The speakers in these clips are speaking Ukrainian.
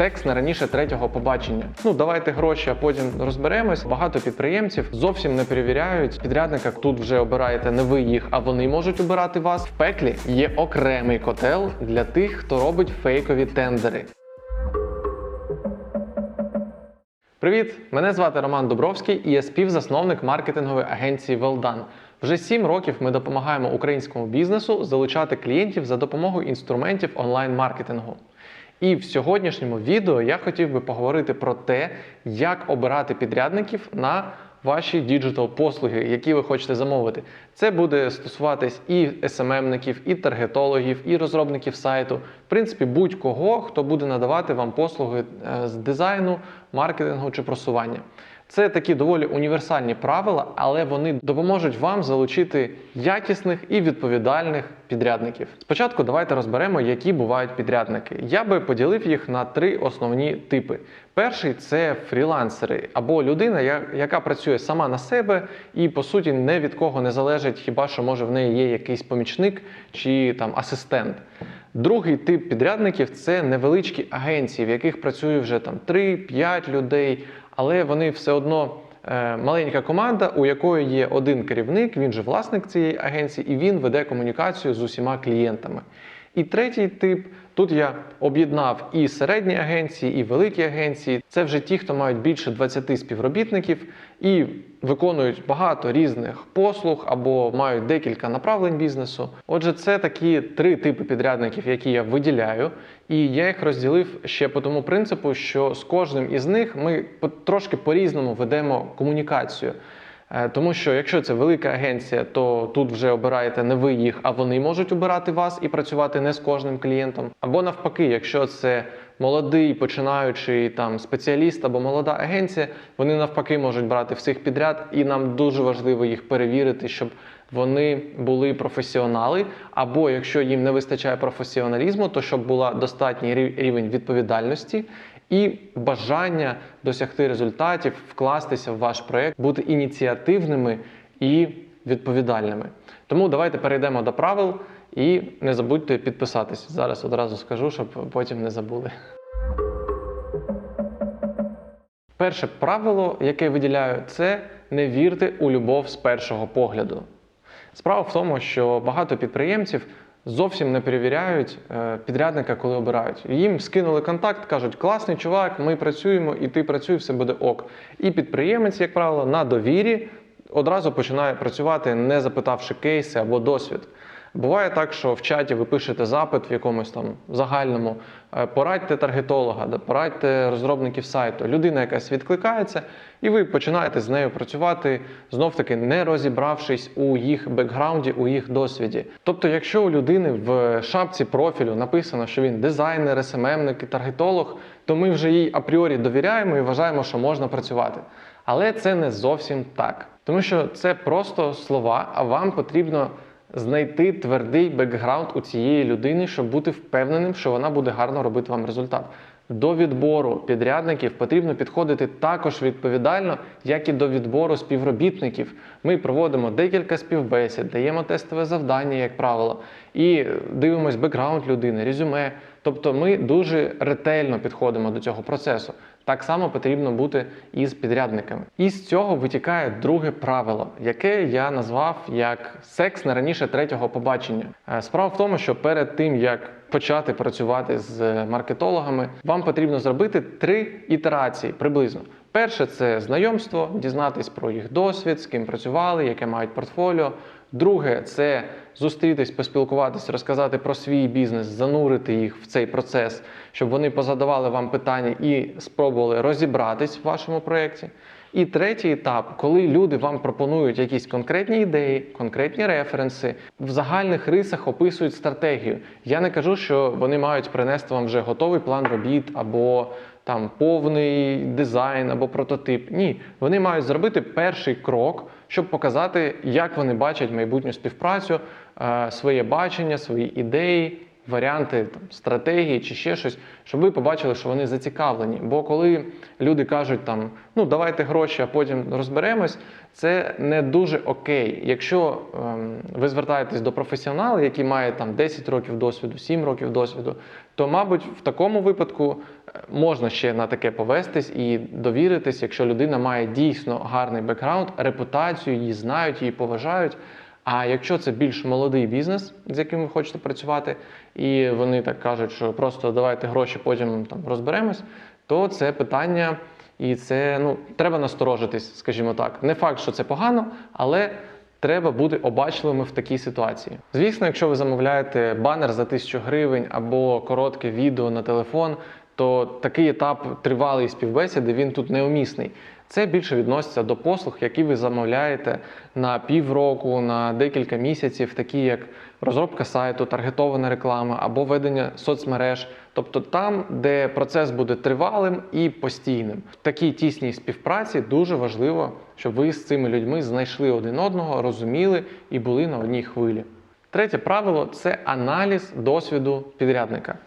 секс не раніше третього побачення. Ну давайте гроші, а потім розберемось. Багато підприємців зовсім не перевіряють підрядника. Тут вже обираєте не ви їх, а вони можуть обирати вас. В пеклі є окремий котел для тих, хто робить фейкові тендери. Привіт! Мене звати Роман Дубровський і я співзасновник маркетингової агенції Велдан. Вже сім років ми допомагаємо українському бізнесу залучати клієнтів за допомогою інструментів онлайн-маркетингу. І в сьогоднішньому відео я хотів би поговорити про те, як обирати підрядників на ваші діджитал послуги, які ви хочете замовити. Це буде стосуватись і СММників, і таргетологів, і розробників сайту, в принципі, будь-кого, хто буде надавати вам послуги е, з дизайну, маркетингу чи просування. Це такі доволі універсальні правила, але вони допоможуть вам залучити якісних і відповідальних підрядників. Спочатку давайте розберемо, які бувають підрядники. Я би поділив їх на три основні типи. Перший це фрілансери або людина, яка працює сама на себе і по суті не від кого не залежить, хіба що може в неї є якийсь помічник чи там асистент. Другий тип підрядників це невеличкі агенції, в яких працює вже там 3-5 людей, але вони все одно е, маленька команда, у якої є один керівник, він же власник цієї агенції, і він веде комунікацію з усіма клієнтами. І третій тип тут я об'єднав і середні агенції, і великі агенції. Це вже ті, хто мають більше 20 співробітників і виконують багато різних послуг або мають декілька направлень бізнесу. Отже, це такі три типи підрядників, які я виділяю, і я їх розділив ще по тому принципу, що з кожним із них ми по- трошки по-різному ведемо комунікацію. Е, Тому що якщо це велика агенція, то тут вже обираєте не ви їх, а вони можуть обирати вас і працювати не з кожним клієнтом. Або навпаки, якщо це молодий починаючий там спеціаліст або молода агенція, вони навпаки можуть брати всіх підряд, і нам дуже важливо їх перевірити, щоб вони були професіонали. Або якщо їм не вистачає професіоналізму, то щоб була достатній рівень відповідальності і бажання досягти результатів, вкластися в ваш проект, бути ініціативними і відповідальними. Тому давайте перейдемо до правил і не забудьте підписатись. Зараз одразу скажу, щоб потім не забули. Перше правило, яке виділяю, це не вірте у любов з першого погляду. Справа в тому, що багато підприємців зовсім не перевіряють е, підрядника, коли обирають. Їм скинули контакт, кажуть, класний чувак, ми працюємо, і ти працюй, все буде ок. І підприємець, як правило, на довірі одразу починає працювати, не запитавши кейси або досвід. Буває так, що в чаті ви пишете запит в якомусь там загальному, е, порадьте таргетолога, порадьте розробників сайту. Людина якась відкликається, і ви починаєте з нею працювати, знов таки не розібравшись у їх бекграунді, у їх досвіді. Тобто, якщо у людини в шапці профілю написано, що він дизайнер, СММник і таргетолог, то ми вже їй апріорі довіряємо і вважаємо, що можна працювати. Але це не зовсім так, тому що це просто слова, а вам потрібно знайти твердий бекграунд у цієї людини, щоб бути впевненим, що вона буде гарно робити вам результат. До відбору підрядників потрібно підходити також відповідально, як і до відбору співробітників. Ми проводимо декілька співбесід, даємо тестове завдання, як правило, і дивимось бекграунд людини, резюме. Тобто ми дуже ретельно підходимо до цього процесу. Так само потрібно бути і з підрядниками. І з цього витікає друге правило, яке я назвав як секс не раніше третього побачення. Е, Справа в тому, що перед тим як почати працювати з маркетологами, вам потрібно зробити три ітерації приблизно. Перше це знайомство, дізнатись про їх досвід, з ким працювали, яке мають портфоліо. Друге це зустрітись, поспілкуватися, розказати про свій бізнес, занурити їх в цей процес, щоб вони позадавали вам питання і спробували розібратись в вашому проєкті. І третій етап, коли люди вам пропонують якісь конкретні ідеї, конкретні референси, в загальних рисах описують стратегію. Я не кажу, що вони мають принести вам вже готовий план робіт або там повний дизайн або прототип. Ні, вони мають зробити перший крок, щоб показати, як вони бачать майбутню співпрацю, е, своє бачення, свої ідеї варіанти там, стратегії чи ще щось, щоб ви побачили, що вони зацікавлені. Бо коли люди кажуть там, ну давайте гроші, а потім розберемось, це не дуже окей. Якщо ем, ви звертаєтесь до професіонала, який має там 10 років досвіду, 7 років досвіду, то, мабуть, в такому випадку е, можна ще на таке повестись і довіритись, якщо людина має дійсно гарний бекграунд, репутацію, її знають, її поважають. А якщо це більш молодий бізнес, з яким ви хочете працювати, і вони так кажуть, що просто давайте гроші, потім там розберемось, то це питання, і це ну треба насторожитись, скажімо так. Не факт, що це погано, але треба бути обачливими в такій ситуації. Звісно, якщо ви замовляєте банер за 1000 гривень або коротке відео на телефон, то такий етап тривалої співбесіди він тут неумісний. Це більше відноситься до послуг, які ви замовляєте на півроку, на декілька місяців, такі як розробка сайту, таргетована реклама або ведення соцмереж, тобто там, де процес буде тривалим і постійним. В такій тісній співпраці дуже важливо, щоб ви з цими людьми знайшли один одного, розуміли і були на одній хвилі. Третє правило це аналіз досвіду підрядника.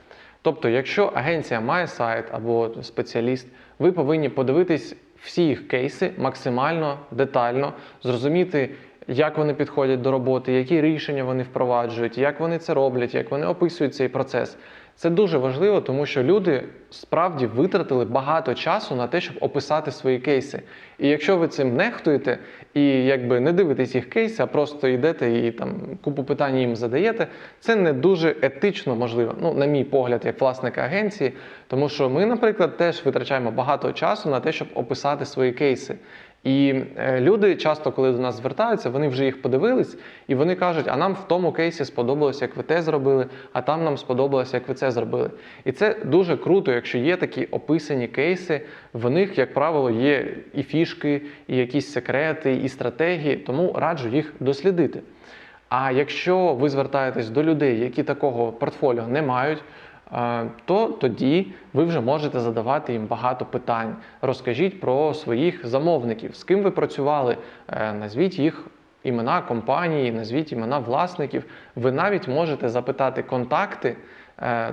Тобто, якщо агенція має сайт або спеціаліст, ви повинні подивитись всі їх кейси максимально детально, зрозуміти, як вони підходять до роботи, які рішення вони впроваджують, як вони це роблять, як вони описують цей процес. Це дуже важливо, тому що люди справді витратили багато часу на те, щоб описати свої кейси. І якщо ви цим нехтуєте і якби не дивитесь їх кейси, а просто йдете і там купу питань їм задаєте, це не дуже етично можливо. Ну, на мій погляд, як власника агенції, тому що ми, наприклад, теж витрачаємо багато часу на те, щоб описати свої кейси. І е, люди часто, коли до нас звертаються, вони вже їх подивились, і вони кажуть, а нам в тому кейсі сподобалось, як ви те зробили, а там нам сподобалось, як ви це зробили. І це дуже круто, якщо є такі описані кейси, в них, як правило, є і фішки, і якісь секрети, і стратегії, тому раджу їх дослідити. А якщо ви звертаєтесь до людей, які такого портфоліо не мають, то тоді ви вже можете задавати їм багато питань. Розкажіть про своїх замовників, з ким ви працювали, е, назвіть їх імена компанії, назвіть імена власників. Ви навіть можете запитати контакти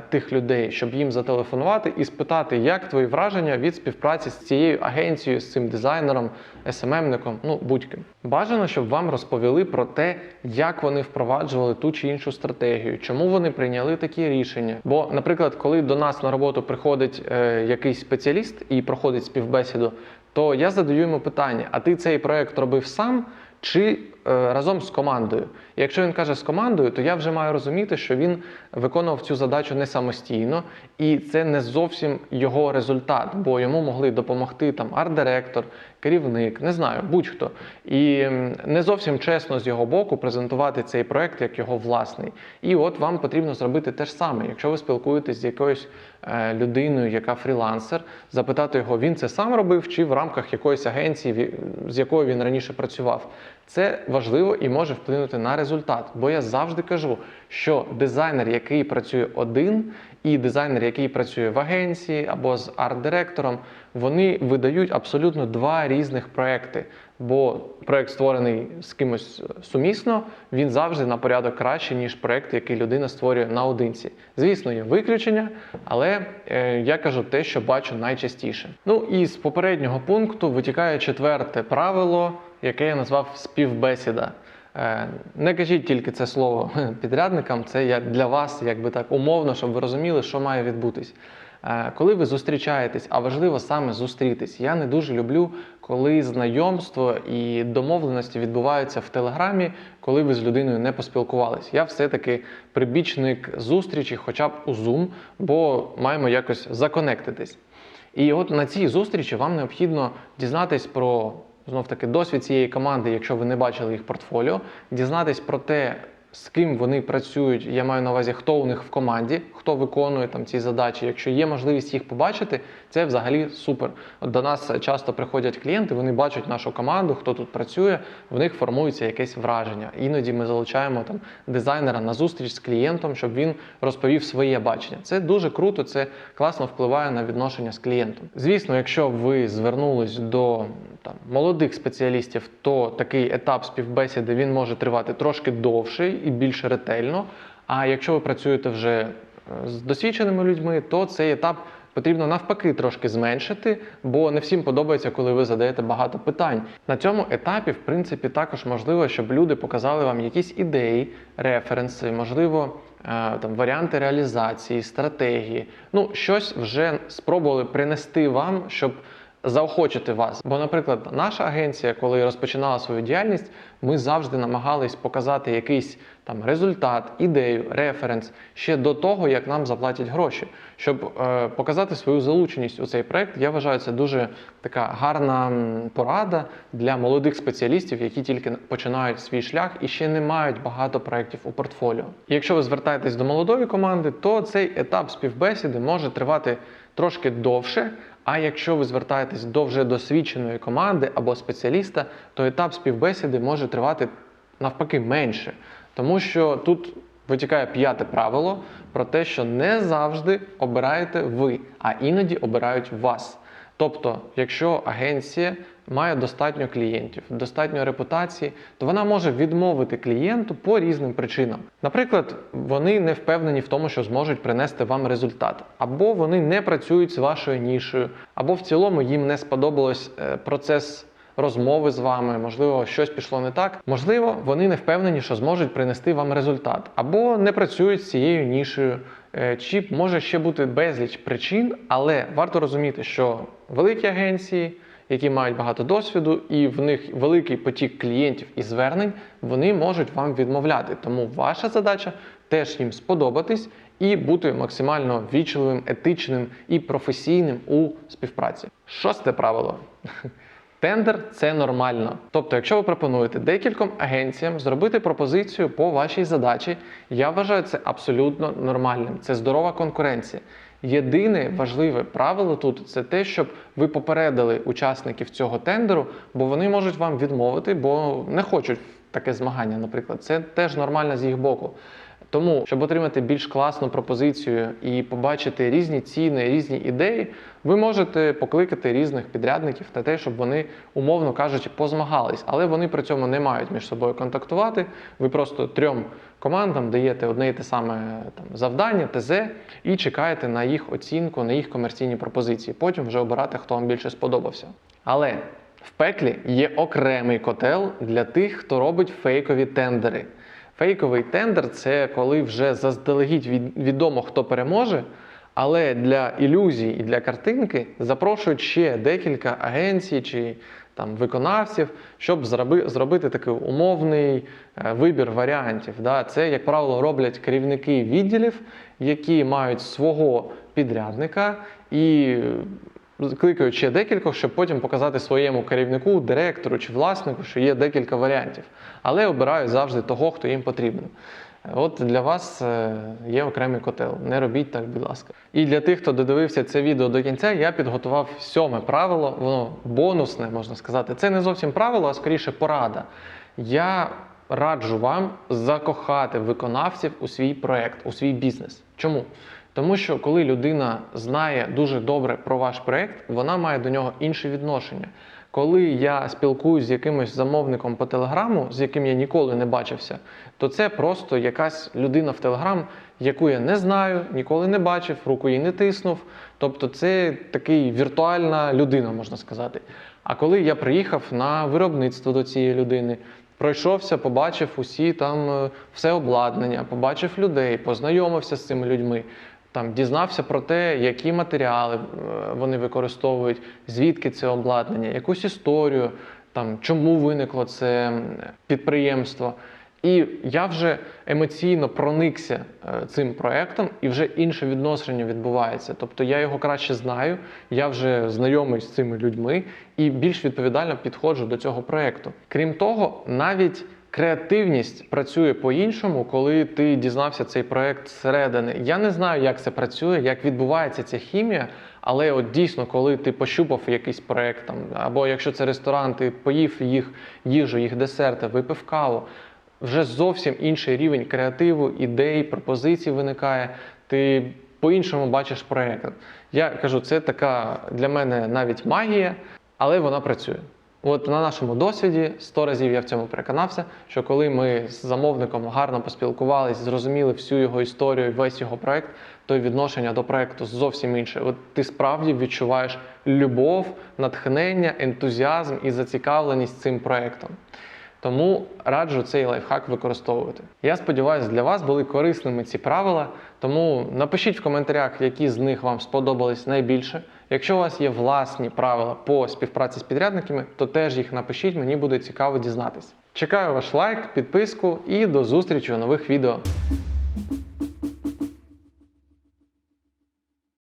тих людей, щоб їм зателефонувати і спитати, як твої враження від співпраці з цією агенцією, з цим дизайнером, СММником, ну будь-ким. Бажано, щоб вам розповіли про те, як вони впроваджували ту чи іншу стратегію, чому вони прийняли такі рішення. Бо, наприклад, коли до нас на роботу приходить е, якийсь спеціаліст і проходить співбесіду, то я задаю йому питання: а ти цей проект робив сам? Чи е, разом з командою. І якщо він каже з командою, то я вже маю розуміти, що він виконував цю задачу не самостійно, і це не зовсім його результат, бо йому могли допомогти там арт-директор, керівник, не знаю, будь-хто. І не зовсім чесно з його боку презентувати цей проект як його власний. І от вам потрібно зробити те ж саме. Якщо ви спілкуєтесь з якоюсь е, людиною, яка фрілансер, запитати його, він це сам робив, чи в рамках якоїсь агенції, з якою він раніше працював. Це важливо і може вплинути на результат. Бо я завжди кажу, що дизайнер, який працює один, і дизайнер, який працює в агенції або з арт-директором, вони видають абсолютно два різних проекти. Бо проект створений з кимось сумісно, він завжди на порядок краще, ніж проект, який людина створює наодинці. Звісно, є виключення, але е, я кажу те, що бачу найчастіше. Ну і з попереднього пункту витікає четверте правило, яке я назвав співбесіда. Е, Не кажіть тільки це слово підрядникам, це як для вас, якби так умовно, щоб ви розуміли, що має відбутись. Е, Коли ви зустрічаєтесь, а важливо саме зустрітись, я не дуже люблю, коли знайомство і домовленості відбуваються в телеграмі, коли ви з людиною не поспілкувались. Я все-таки прибічник зустрічі, хоча б у Zoom, бо маємо якось законектитись. І от на цій зустрічі вам необхідно дізнатись про знов таки досвід цієї команди, якщо ви не бачили їх портфоліо, дізнатись про те, з ким вони працюють. Я маю на увазі, хто у них в команді, хто виконує там ці задачі. Якщо є можливість їх побачити, це взагалі супер. До нас часто приходять клієнти, вони бачать нашу команду, хто тут працює, в них формується якесь враження. Іноді ми залучаємо там дизайнера на зустріч з клієнтом, щоб він розповів своє бачення. Це дуже круто, це класно впливає на відношення з клієнтом. Звісно, якщо ви звернулись до там молодих спеціалістів, то такий етап співбесіди він може тривати трошки довше і більш ретельно. А якщо ви працюєте вже е, з досвідченими людьми, то цей етап потрібно навпаки трошки зменшити, бо не всім подобається, коли ви задаєте багато питань. На цьому етапі, в принципі, також можливо, щоб люди показали вам якісь ідеї, референси, можливо, е, там варіанти реалізації, стратегії. Ну, щось вже спробували принести вам, щоб заохочити вас. Бо, наприклад, наша агенція, коли розпочинала свою діяльність, ми завжди намагались показати якийсь там результат, ідею, референс ще до того, як нам заплатять гроші. Щоб е, показати свою залученість у цей проект, я вважаю, це дуже така гарна порада для молодих спеціалістів, які тільки починають свій шлях і ще не мають багато проєктів у портфоліо. Якщо ви звертаєтесь до молодої команди, то цей етап співбесіди може тривати трошки довше. А якщо ви звертаєтесь до вже досвідченої команди або спеціаліста, то етап співбесіди може тривати навпаки менше. Тому що тут витікає п'яте правило про те, що не завжди обираєте ви, а іноді обирають вас. Тобто, якщо агенція має достатньо клієнтів, достатньо репутації, то вона може відмовити клієнту по різним причинам. Наприклад, вони не впевнені в тому, що зможуть принести вам результат, або вони не працюють з вашою нішою, або в цілому їм не сподобалось е, процес. Розмови з вами, можливо, щось пішло не так. Можливо, вони не впевнені, що зможуть принести вам результат, або не працюють з цією нішею, Е, чи може ще бути безліч причин, але варто розуміти, що великі агенції, які мають багато досвіду, і в них великий потік клієнтів і звернень, вони можуть вам відмовляти. Тому ваша задача теж їм сподобатись і бути максимально вічливим, етичним і професійним у співпраці. Шосте правило. Тендер це нормально. Тобто, якщо ви пропонуєте декільком агенціям зробити пропозицію по вашій задачі, я вважаю це абсолютно нормальним. Це здорова конкуренція. Єдине важливе правило тут це те, щоб ви попередили учасників цього тендеру, бо вони можуть вам відмовити, бо не хочуть таке змагання, наприклад. Це теж нормально з їх боку. Тому, щоб отримати більш класну пропозицію і побачити різні ціни, різні ідеї, ви можете покликати різних підрядників на те, щоб вони, умовно кажучи, позмагались, але вони при цьому не мають між собою контактувати. Ви просто трьом командам даєте одне і те саме там завдання, ТЗ, і чекаєте на їх оцінку, на їх комерційні пропозиції. Потім вже обирати, хто вам більше сподобався. Але в пеклі є окремий котел для тих, хто робить фейкові тендери. Фейковий тендер це коли вже заздалегідь від- відомо, хто переможе, але для ілюзій і для картинки запрошують ще декілька агенцій чи там виконавців, щоб зроби- зробити такий умовний е, вибір варіантів. Да? Це, як правило, роблять керівники відділів, які мають свого підрядника і кликають ще декількох, щоб потім показати своєму керівнику, директору чи власнику, що є декілька варіантів. Але обирають завжди того, хто їм потрібен. От для вас е, є окремий котел. Не робіть так, будь ласка. І для тих, хто додивився це відео до кінця, я підготував сьоме правило, воно бонусне, можна сказати. Це не зовсім правило, а скоріше порада. Я раджу вам закохати виконавців у свій проект, у свій бізнес. Чому? Тому що коли людина знає дуже добре про ваш проект, вона має до нього інше відношення. Коли я спілкуюсь з якимось замовником по телеграму, з яким я ніколи не бачився, то це просто якась людина в телеграм, яку я не знаю, ніколи не бачив, руку їй не тиснув. Тобто, це такий віртуальна людина, можна сказати. А коли я приїхав на виробництво до цієї людини, пройшовся, побачив усі там е, все обладнання, побачив людей, познайомився з цими людьми. Там дізнався про те, які матеріали е, вони використовують, звідки це обладнання, якусь історію, там чому виникло це підприємство. І я вже емоційно проникся е, цим проектом, і вже інше відношення відбувається. Тобто я його краще знаю, я вже знайомий з цими людьми і більш відповідально підходжу до цього проекту. Крім того, навіть креативність працює по-іншому, коли ти дізнався цей проект зсередини. Я не знаю, як це працює, як відбувається ця хімія, але от дійсно, коли ти пощупав якийсь проект, там, або якщо це ресторан, ти поїв їх їжу, їх десерти, випив каву. Вже зовсім інший рівень креативу, ідей, пропозицій виникає. Ти по-іншому бачиш проект. Я кажу, це така для мене навіть магія, але вона працює. От на нашому досвіді 100 разів я в цьому переконався, що коли ми з замовником гарно поспілкувались, зрозуміли всю його історію, весь його проект, то відношення до проекту зовсім інше. От ти справді відчуваєш любов, натхнення, ентузіазм і зацікавленість цим проектом. Тому раджу цей лайфхак використовувати. Я сподіваюся, для вас були корисними ці правила. Тому напишіть в коментарях, які з них вам сподобались найбільше. Якщо у вас є власні правила по співпраці з підрядниками, то теж їх напишіть, мені буде цікаво дізнатись. Чекаю ваш лайк, підписку і до зустрічі у нових відео.